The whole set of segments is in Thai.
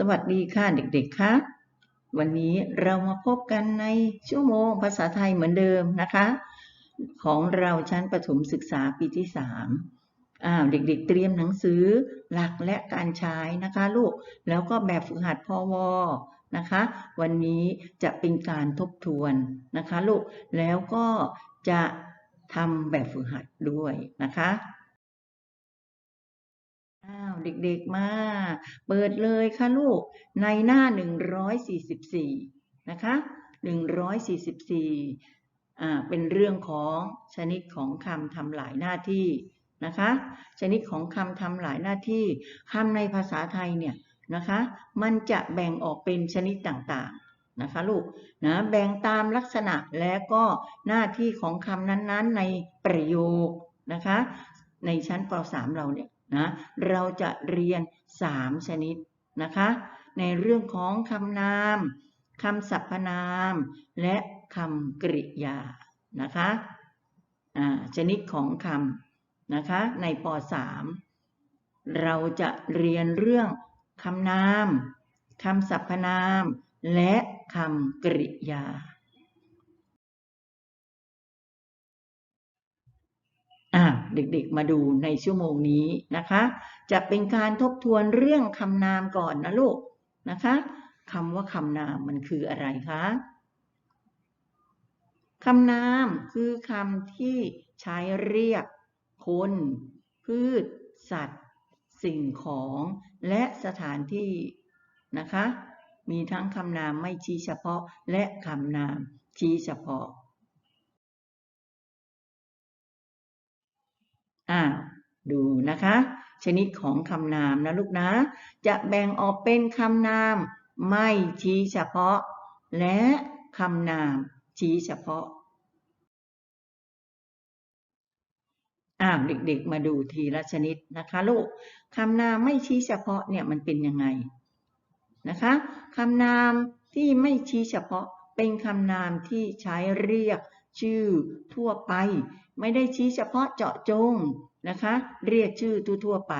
สวัสดีค่ะเด็กๆ คะ วันนี้เรามาพบกันในชั่วโมงภาษาไทยเหมือนเดิมนะคะ ของเราชั้นประถมศึกษาปีที่สามอ้าวเด็กๆ เตรียมหนังสือหลักและการใช้นะคะลูก แล้วก็แบบฝึกหัดพอวนะคะ วันนี้จะเป็นการทบทวนนะคะลูก แล้วก็จะทำแบบฝึกหัดด้วยนะคะ เด็กๆมา เปิดเลยค่ะลูก ในหน้า 144 นะคะ 144อ่าเป็นเรื่องของชนิดของคำทำหลายหน้าที่นะคะ ชนิดของคำทำหลายหน้าที่คำในภาษาไทยเนี่ยนะคะ มันจะแบ่งออกเป็นชนิดต่างๆนะคะลูกนะแบ่งตามลักษณะและก็หน้าที่ของคำนั้นๆในประโยคนะคะ ในชั้นป .3 เราเนี่ย นะเราจะเรียน 3 ชนิดนะคะ ในเรื่องของคำนามคำสรรพนาม และคำกริยานะคะชนิดของคำนะคะในป .3 เราจะเรียนเรื่องคำนามคำสรรพนาม และคำกริยา อ่าเด็กๆมาดูในชั่วโมงนี้นะคะ จะเป็นการทบทวนเรื่องคำนามก่อนนะลูกนะคะคำว่าคำนามมันคืออะไรคะคำนามคือคำที่ใช้เรียก คน พืช สัตว์ สิ่งของและสถานที่นะคะ มีทั้งคำนามไม่ชี้เฉพาะและคำนามชี้เฉพาะ อ่าดูนะคะ ชนิดของคำนามนะลูกนะ จะแบ่งออกเป็นคำนาม ไม่ชี้เฉพาะ และคำนามชี้เฉพาะอ่าเด็กๆ มาดูทีละชนิดนะคะลูกคำนามไม่ชี้เฉพาะเนี่ยมันเป็นยังไงนะคะคำนามที่ไม่ชี้เฉพาะเป็นคำนามที่ใช้เรียกชื่อทั่วไป ไม่ได้ชี้เฉพาะเจาะจงนะคะ เรียกชื่อทั่วๆไป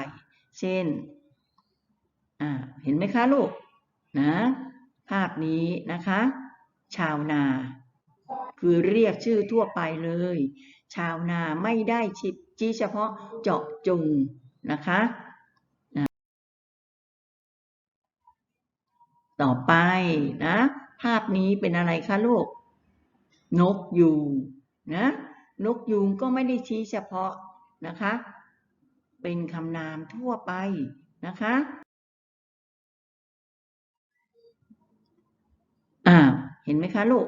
เช่นอ่าเห็นไหมคะลูกนะภาพนี้นะคะ ชาวนา คือเรียกชื่อทั่วไปเลย ชาวนาไม่ได้ชี้เฉพาะเจาะจงนะคะนะต่อไปนะ ภาพนี้เป็นอะไรคะลูก นกอยูงนะ นกยูงก็ไม่ได้ชี้เฉพาะนะคะ เป็นคำนามทั่วไปนะคะอ่าเห็นไหมคะลูก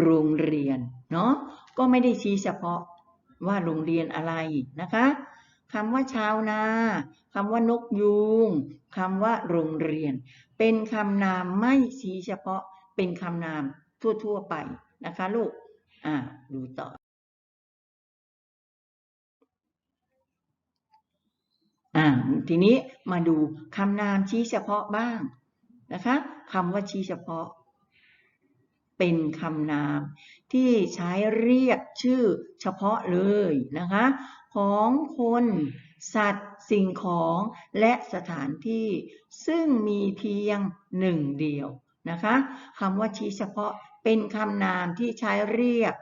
โรงเรียน เนาะก็ไม่ได้ชี้เฉพาะว่าโรงเรียนอะไรนะคะคำว่าชาวนาคำว่านกยูงคำว่าโรงเรียน เป็นคำนามไม่ชี้เฉพาะเป็นคำนามทั่ว ๆ ไปนะคะลูก อ่า ดูต่อ อ่าทีนี้มาดูคำนามชี้เฉพาะบ้างนะคะคำว่าชี้เฉพาะ เป็นคำนามที่ใช้เรียกชื่อเฉพาะเลยนะคะของคนสัตว์สิ่งของและสถานที่ซึ่งมีเพียงหนึ่งเดียวนะคะคำว่าชี้เฉพาะเป็นคำนามที่ใช้เรียก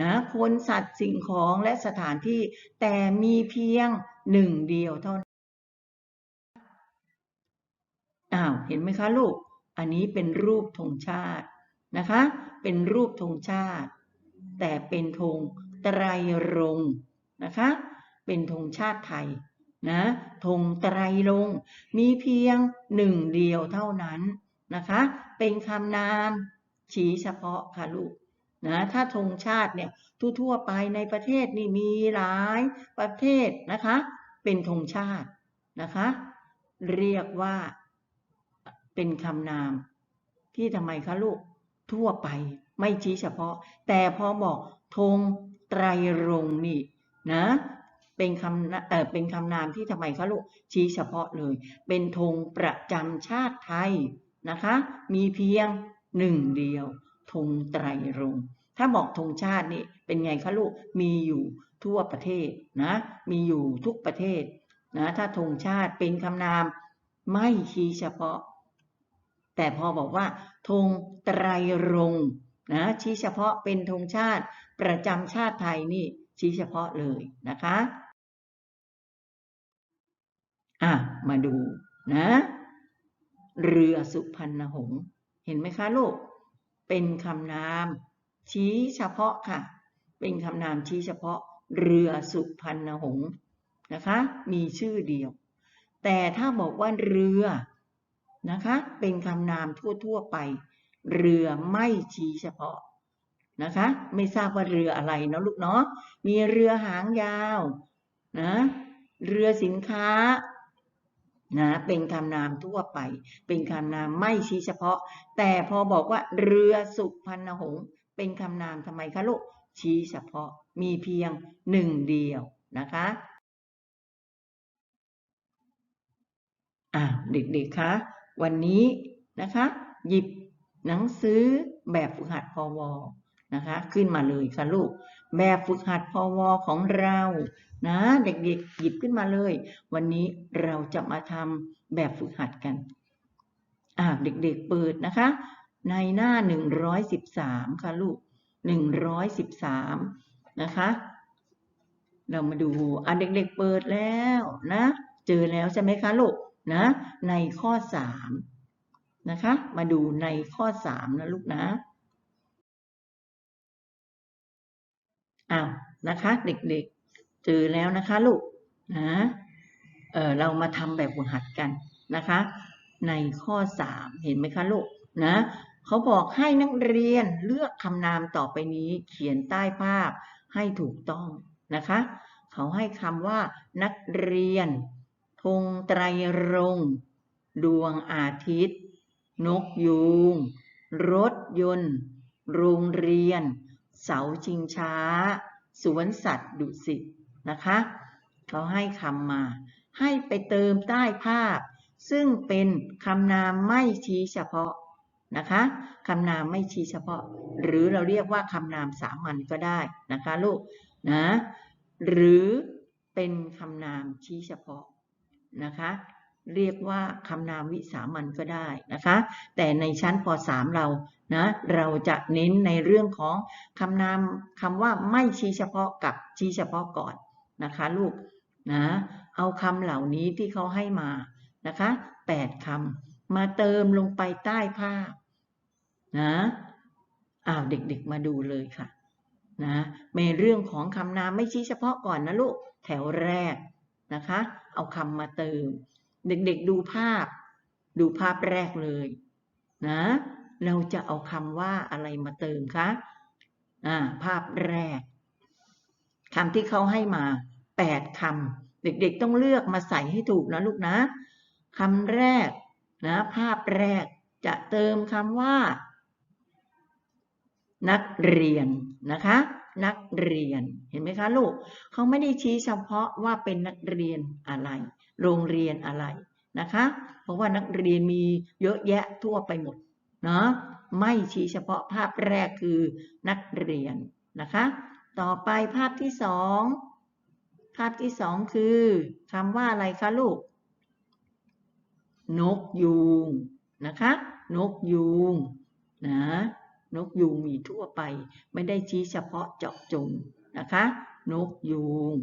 นะคนสัตว์สิ่งของและสถานที่แต่มีเพียงหนึ่งเดียวเท่านั้นอ้าวเห็นไหมคะลูก อันนี้เป็นรูปธงชาตินะคะ เป็นรูปธงชาติ แต่เป็นธงไตรรงนะคะ เป็นธงชาติไทยนะธงไตรรงมีเพียงหนึ่งเดียวเท่านั้นนะคะ เป็นคำนามชี้เฉพาะค่ะลูกนะถ้าธงชาติเนี่ยทั่วๆไปในประเทศนี่มีหลายประเทศนะคะ เป็นธงชาตินะคะ เรียกว่า เป็นคำนาม ที่ทำไมคะลูกทั่วไปไม่ชี้เฉพาะ แต่พอบอกธงไตรรงนี่นะเป็นคำเอ่อเป็นคำนามที่ทำไมคะลูกชี้เฉพาะเลย เป็นธงประจำชาติไทยนะคะ มีเพียงหนึ่งเดียวธงไตรรงถ้าบอกธงชาตินี่เป็นไงคะลูกมีอยู่ทั่วประเทศนะมีอยู่ทุกประเทศนะถ้าธงชาติเป็นคำนามไม่ชี้เฉพาะ แต่พอบอกว่าธงไตรรงนะชี้เฉพาะเป็นธงชาติประจำชาติไทยนี่ชี้เฉพาะเลยนะคะอะมาดูนะ เรือสุพรรณหงษ์เห็นไหมคะลูก เป็นคำนาม ชี้เฉพาะค่ะ เป็นคำนามชี้เฉพาะ เรือสุพรรณหงษ์นะคะ มีชื่อเดียว แต่ถ้าบอกว่าเรือ นะคะ เป็นคำนามทั่วๆไป เรือไม่ชี้เฉพาะนะคะ ไม่ทราบว่าเรืออะไรเนาะลูกเนาะมีเรือหางยาวนะเรือสินค้านะเป็นคำนามทั่วไป เป็นคำนามไม่ชี้เฉพาะ แต่พอบอกว่าเรือสุพรรณหงษ์เป็นคำนามทำไมคะลูกชี้เฉพาะมีเพียงหนึ่งเดียวนะคะอ่าเด็กๆคะ วันนี้นะคะ หยิบหนังสือแบบฝึกหัดพอวนะคะขึ้นมาเลยค่ะลูก แบบฝึกหัดพอวของเรานะเด็กๆหยิบขึ้นมาเลย วันนี้เราจะมาทำแบบฝึกหัดกันอ่าเด็กๆเปิดนะคะ ในหน้า 113 ค่ะลูก 113 นะคะ เรามาดูอะเด็กๆเปิดแล้วนะ เจอแล้วใช่ไหมคะลูก นะในข้อ 3 นะคะ มาดูในข้อ 3 นะลูกนะอ้าวนะคะ เด็กๆเจอแล้วนะคะลูกนะเออเรามาทำแบบฝึกหัดกันนะคะ ในข้อ 3 เห็นไหมคะลูกนะเขาบอกให้นักเรียนเลือกคำนามต่อไปนี้ เขียนใต้ภาพให้ถูกต้องนะคะ เขาให้คำว่านักเรียน ธงไตรรงดวงอาทิตย์ นกยูง รถยนต์ โรงเรียน เสาชิงช้า สวนสัตว์ดุสิตนะคะเขาให้คำมา ให้ไปเติมใต้ภาพ ซึ่งเป็นคำนามไม่ชี้เฉพาะนะคะคำนามไม่ชี้เฉพาะ หรือเราเรียกว่าคำนามสามัญก็ได้นะคะลูกนะหรือเป็นคำนามชี้เฉพาะ นะคะ เรียกว่าคำนามวิสามัญก็ได้นะคะ แต่ในชั้นป .3 เรานะเราจะเน้นในเรื่องของคำนามคำว่าไม่ชี้เฉพาะกับชี้เฉพาะก่อนนะคะลูกนะเอาคำเหล่านี้ที่เขาให้มานะคะแปดคำมาเติมลงไปใต้ภาพนะอ้าวเด็กๆมาดูเลยค่ะนะในเรื่องของคำนามไม่ชี้เฉพาะก่อนนะลูกแถวแรก นะคะ เอาคำมาเติม เด็กๆดูภาพ ดูภาพแรกเลยนะ เราจะเอาคำว่าอะไรมาเติมคะอ่าภาพแรกคำที่เขาให้มาแปดคำเด็กๆต้องเลือกมาใส่ให้ถูกนะลูกนะคำแรกนะภาพแรกจะเติมคำว่า นักเรียนนะคะ นักเรียน เห็นไหมคะลูกเขาไม่ได้ชี้เฉพาะว่าเป็นนักเรียนอะไร โรงเรียนอะไรนะคะ เพราะว่านักเรียนมีเยอะแยะทั่วไปหมดเนาะไม่ชี้เฉพาะภาพแรกคือนักเรียนนะคะ ต่อไปภาพที่สองภาพที่สองคือคำว่าอะไรคะลูก นกยูงนะคะ นกยูงนะ นกยูงมีทั่วไป ไม่ได้ชี้เฉพาะเจาะจงนะคะ นกยูง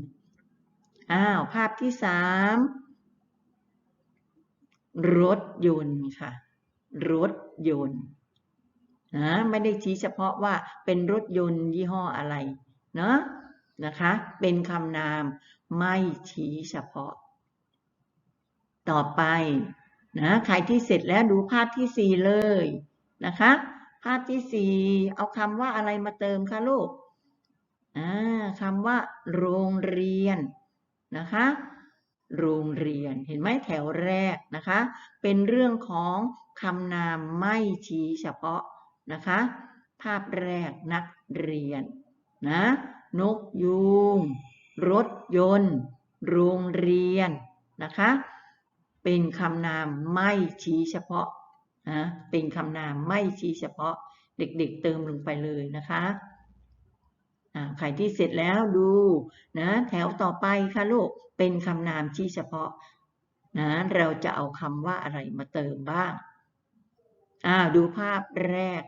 อ้าวภาพที่สามรถยนต์ค่ะ รถยนต์นะไม่ได้ชี้เฉพาะว่าเป็นรถยนต์ยี่ห้ออะไรเนาะนะคะ เป็นคำนามไม่ชี้เฉพาะ ต่อไปนะใครที่เสร็จแล้วดูภาพที่สี่เลยนะคะ ภาพที่สี่เอาคำว่าอะไรมาเติมคะลูกคำว่าโรงเรียนนะคะ โรงเรียนเห็นไหมแถวแรกนะคะ เป็นเรื่องของคำนามไม่ชี้เฉพาะนะคะ ภาพแรกนักเรียนนะนกยูงรถยนต์ โรงเรียนนะคะ เป็นคำนามไม่ชี้เฉพาะ นะเป็นคำนามไม่ชี้เฉพาะเด็กๆเติมลงไปเลยนะคะใครที่เสร็จแล้วดูนะแถวต่อไปค่ะลูกเป็นคำนามชี้เฉพาะนะเราจะเอาคำว่าอะไรมาเติมบ้างอ่าดูภาพแรก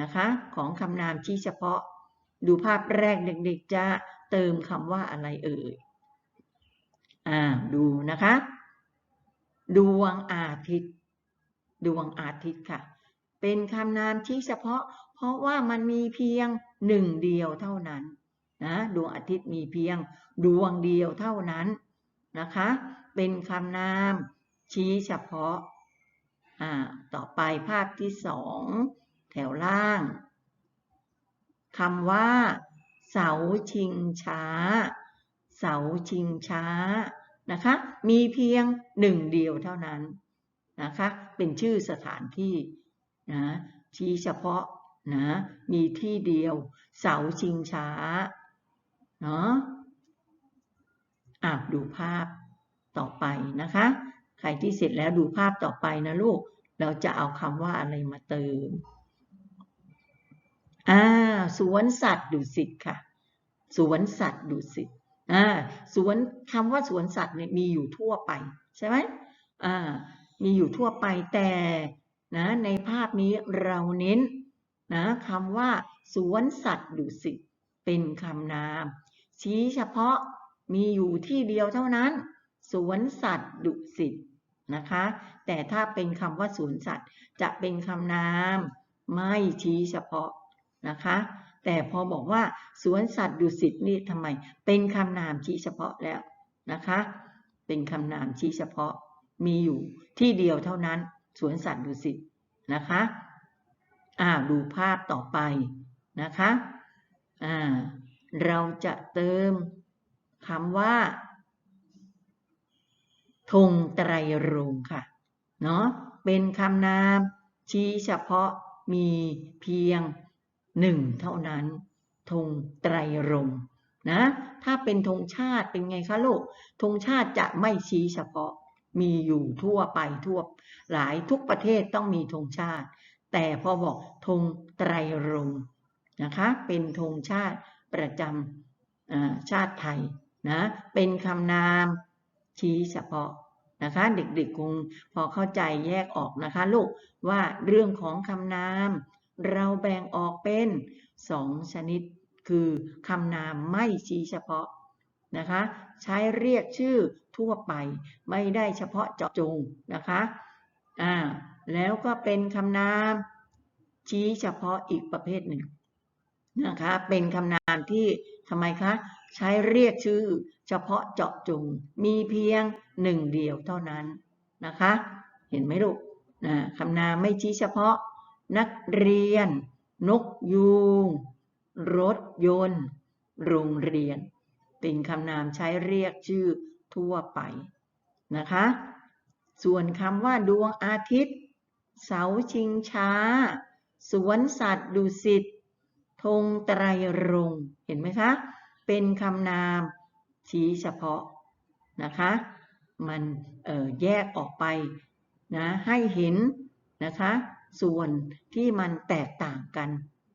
นะคะของคำนามชี้เฉพาะ ดูภาพแรกเด็กๆจะเติมคำว่าอะไรเอ่ยอ่าดูนะคะ ดวงอาทิตย์ ดวงอาทิตย์ค่ะ เป็นคำนามชี้เฉพาะ เพราะว่ามันมีเพียงหนึ่งเดียวเท่านั้นนะดวงอาทิตย์มีเพียงดวงเดียวเท่านั้นนะคะ เป็นคำนามชี้เฉพาะอ่าต่อไปภาพที่สองแถวล่างคำว่า เสาชิงช้า เสาชิงช้านะคะ มีเพียงหนึ่งเดียวเท่านั้น นะคะ เป็นชื่อสถานที่นะชี้เฉพาะนะมีที่เดียว เสาชิงช้าเนาะอะดูภาพต่อไปนะคะ ใครที่เสร็จแล้วดูภาพต่อไปนะลูก เราจะเอาคำว่าอะไรมาเติมอ่าสวนสัตว์ดุสิตค่ะ สวนสัตว์ดุสิตอ่าสวนคำว่าสวนสัตว์เนี่ยมีอยู่ทั่วไปใช่ไหมอ่า มีอยู่ทั่วไปแต่นะในภาพนี้เราเน้นนะคำว่า สวนสัตว์ดุสิตเป็นคำนาม ชี้เฉพาะมีอยู่ที่เดียวเท่านั้น สวนสัตว์ดุสิตนะคะ แต่ถ้าเป็นคำว่าสวนสัตว์จะเป็นคำนาม ไม่ชี้เฉพาะนะคะ แต่พอบอกว่าสวนสัตว์ดุสิตนี่ทำไม เป็นคำนามชี้เฉพาะแล้วนะคะ เป็นคำนามชี้เฉพาะ มีอยู่ที่เดียวเท่านั้น สวนสัตว์ดุสิตนะคะอ่าดูภาพต่อไปนะคะอ่าเราจะเติมคำว่าธงไตรรงค์ค่ะ เนาะเป็นคำนาม ชี้เฉพาะมีเพียงหนึ่งเท่านั้นธงไตรรงค์นะ ถ้าเป็นธงชาติเป็นไงคะลูกธงชาติจะไม่ชี้เฉพาะ มีอยู่ทั่วไปทั่ว หลายทุกประเทศต้องมีธงชาติ แต่พอบอกธงไตรรงค์นะคะเป็นธงชาติประจำชาติไทยนะเป็นคำนามชี้เฉพาะนะคะเด็กๆคงพอเข้าใจแยกออกนะคะลูกว่าเรื่องของคำนาม เราแบ่งออกเป็นสองชนิดคือคำนามไม่ชี้เฉพาะ นะคะ ใช้เรียกชื่อทั่วไปไม่ได้เฉพาะเจาะจงนะคะอ่าแล้วก็เป็นคำนาม ชี้เฉพาะอีกประเภทหนึ่งนะคะ เป็นคำนามที่ทำไมคะ ใช้เรียกชื่อเฉพาะเจาะจง มีเพียงหนึ่งเดียวเท่านั้นนะคะ เห็นไหมลูกนะคำนามไม่ชี้เฉพาะ นักเรียน นกยูง รถยนต์ โรงเรียน เป็นคำนามใช้เรียกชื่อทั่วไปนะคะ ส่วนคำว่าดวงอาทิตย์ เสาชิงช้า สวนสัตว์ดุสิตธงไตรรงค์เห็นไหมคะ เป็นคำนามชี้เฉพาะนะคะ มันแยกออกไปนะให้เห็นนะคะ ส่วนที่มันแตกต่างกัน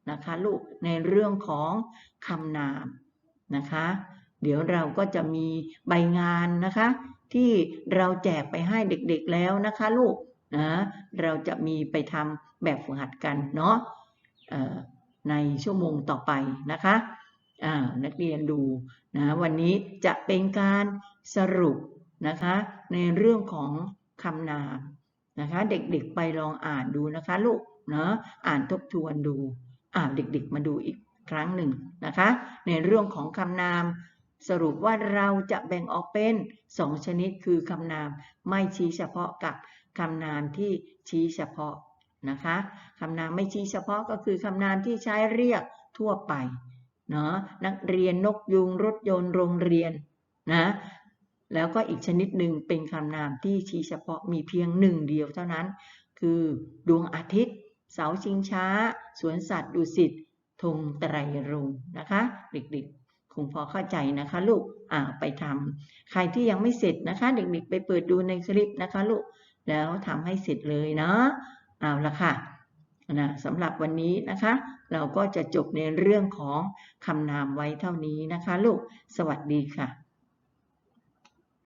นะคะลูกในเรื่องของคำนามนะคะ เดี๋ยวเราก็จะมีใบงานนะคะ ที่เราแจกไปให้เด็กๆแล้วนะคะลูกนะเราจะมีไปทำแบบฝึกหัดกันเนาะในชั่วโมงต่อไปนะคะนักเรียนดูนะวันนี้จะเป็นการสรุปนะคะในเรื่องของคำนามนะคะเด็กๆไปลองอ่านดูนะคะลูกเนาะอ่านทบทวนดูอ่านเด็กๆมาดูอีกครั้งหนึ่งนะคะ ในเรื่องของคำนาม สรุปว่าเราจะแบ่งออกเป็นสองชนิดคือคำนามไม่ชี้เฉพาะกับคำนามที่ชี้เฉพาะนะคะคำนามไม่ชี้เฉพาะก็คือคำนามที่ใช้เรียกทั่วไปเนาะนักเรียนนกยุงรถยนต์โรงเรียนนะแล้วก็อีกชนิดหนึ่งเป็นคำนามที่ชี้เฉพาะมีเพียงหนึ่งเดียวเท่านั้น คือดวงอาทิตย์ เสาชิงช้า สวนสัตว์ดุสิตธงไตรรงนะคะเด็กๆ งพอเข้าใจนะคะลูกอ่าไปทำใครที่ยังไม่เสร็จนะคะ เด็กๆ ไปเปิดดูในคลิปนะคะลูกแล้วทำให้เสร็จเลยเนาะเอาละค่ะนะสำหรับวันนี้นะคะ เราก็จะจบในเรื่องของคำนามไว้เท่านี้นะคะ ลูกสวัสดีค่ะ